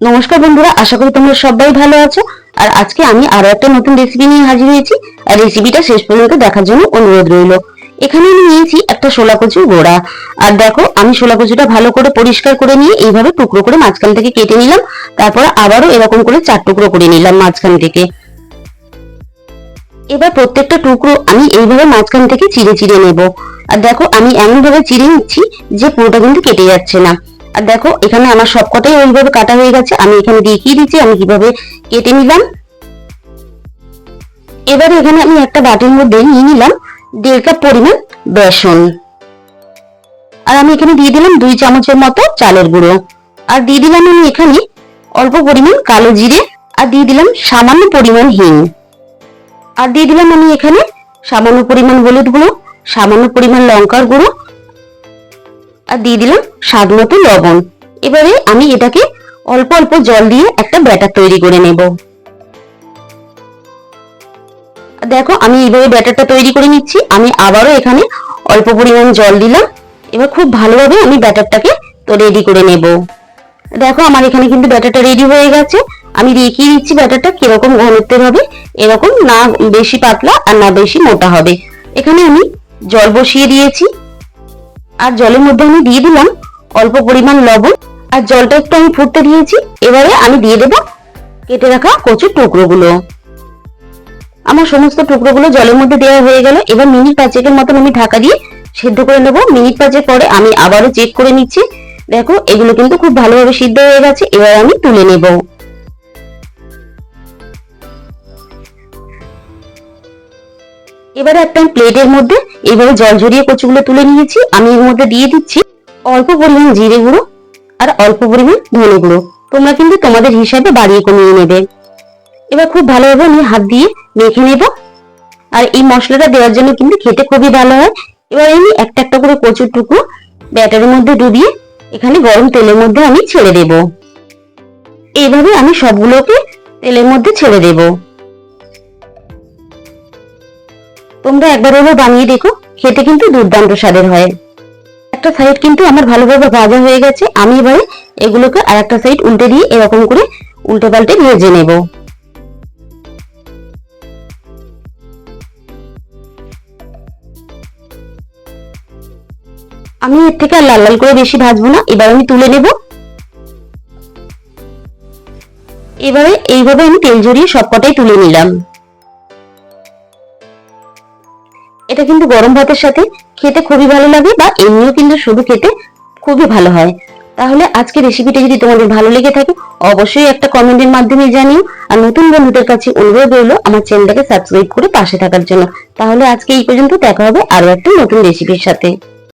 নমস্কার বন্ধুরা, আশা করি তোমরা সবাই ভালো আছো। আর আজকে আমি আরও একটা নতুন রেসিপি নিয়ে হাজির হয়েছি। আর রেসিপিটা শেষ পর্যন্ত দেখার জন্য অনুরোধ রইল। এখানে আমি নিয়েছি একটা শোলা কচুর গোড়া। আর দেখো, আমি শোলা কচুটা ভালো করে পরিষ্কার করে নিয়ে এইভাবে টুকরো করে মাঝখান থেকে কেটে নিলাম। তারপর আবারও এরকম করে চার টুকরো করে নিলাম মাঝখান থেকে। এবার প্রত্যেকটা টুকরো আমি এইভাবে মাঝখান থেকে চিড়ে চিড়ে নেব। আর দেখো, আমি এমন ভাবে চিড়ে নিচ্ছি যে পুরোটা কিন্তু কেটে যাচ্ছে না। আর দেখো, এখানে আমার সব সবকটাই ওইভাবে কাটা হয়ে গেছে। আমি এখানে দেখিয়ে দিচ্ছি? আমি কীভাবে কেটে নিলাম? এবারে এখানে আমি একটা বাটির মধ্যে নিয়ে নিলাম দেড় কাপ পরিমাণ বেসন। আর আমি এখানে দিয়ে দিলাম দুই চামচের মতো চালের গুঁড়ো। আর দিয়ে দিলাম আমি এখানে অল্প পরিমাণ কালো জিরে আর দিয়ে দিলাম সামান্য পরিমাণ হিং। আর দিয়ে দিলাম আমি এখানে সামান্য পরিমাণ হলুদ গুঁড়ো, সামান্য পরিমাণ লঙ্কার গুঁড়ো আর দিয়ে দিলাম স্বাদ মতো লবণ। এবারে আমি এটাকে অল্প অল্প জল দিয়ে একটা ব্যাটার তৈরি করে নেব। দেখো, আমি এইভাবে ব্যাটারটা তৈরি করে নিচ্ছি। আমি আবারও এখানে অল্প পরিমাণ জল দিলাম। এবার খুব ভালোভাবে আমি ব্যাটারটাকে তো রেডি করে নেব। দেখো, আমার এখানে কিন্তু ব্যাটারটা রেডি হয়ে গেছে। আমি দেখিয়ে দিচ্ছি ব্যাটারটা কীরকম ঘনত্বের হবে। এরকম না বেশি পাতলা আর না বেশি মোটা হবে। এখানে আমি জল বসিয়ে দিয়েছি। আর জলের মধ্যে আমি দিয়ে দিলাম অল্প পরিমাণ লবণ। আর জলটা একটু আমি ফুটতে দিয়েছি। এবারে আমি দিয়ে দেবো কেটে রাখা কচুর টুকরোগুলো। আমার সমস্ত টুকরোগুলো জলের মধ্যে দেওয়া হয়ে গেল। এবার মিনিট পাঁচেকের মতন আমি ঢাকা দিয়ে সেদ্ধ করে নেব। মিনিট পাঁচেক পরে আমি আবারও চেক করে নিচ্ছি। দেখো, এগুলো কিন্তু খুব ভালোভাবে সিদ্ধ হয়ে গেছে। এবার আমি তুলে নেব। এবারে একটা প্লেটের মধ্যে এইভাবে জল ঝরিয়ে কচুগুলো তুলে নিয়েছি। আমি এর মধ্যে দিয়ে দিচ্ছি অল্প পরিমাণ জিরে গুঁড়ো আর অল্প পরিমাণ ধনে গুঁড়ো। তোমরা কিন্তু তোমাদের হিসাবে বাড়িয়ে কমিয়ে নেবে। এবার খুব ভালোভাবে আমি হাত দিয়ে মেখে নেব। আর এই মশলাটা দেওয়ার জন্য কিন্তু খেতে খুবই ভালো হয়। এবার আমি একটা একটা করে কচুর টুকরো ব্যাটারের মধ্যে ডুবিয়ে এখানে গরম তেলের মধ্যে আমি ছেড়ে দেব। এইভাবে আমি সবগুলোকে তেলের মধ্যে ছেড়ে দেব। তোমরা একবার হলেও বানিয়ে দেখো, খেতে কিন্তু দুর্দান্ত স্বাদের হয়। একটা সাইড কিন্তু আমার ভালোভাবে ভাজা হয়ে গেছে, আমি এবারে এগুলোকে আর একটা সাইড উল্টে দিয়ে এরকম করে উল্টে পাল্টে ভেজে নেব। আমি এর থেকে আর লাল লাল করে বেশি ভাজবো না, এবার আমি তুলে নেব। এবারে এইভাবে আমি তেল জড়িয়ে সবকটাই তুলে নিলাম। এটা কিন্তু গরম ভাতের সাথে খেতে খুবই ভালো লাগে বা এমনিও কিন্তু শুধু খেতে খুবই ভালো হয়। তাহলে আজকে রেসিপিটা যদি তোমাদের ভালো লেগে থাকে, অবশ্যই একটা কমেন্টের মাধ্যমে জানিও। আর নতুন বন্ধুদের কাছে অনুরোধ রইল আমার চ্যানেলটাকে সাবস্ক্রাইব করে পাশে থাকার জন্য। তাহলে আজকে এই পর্যন্ত দেখা হবে আরও একটা নতুন রেসিপির সাথে।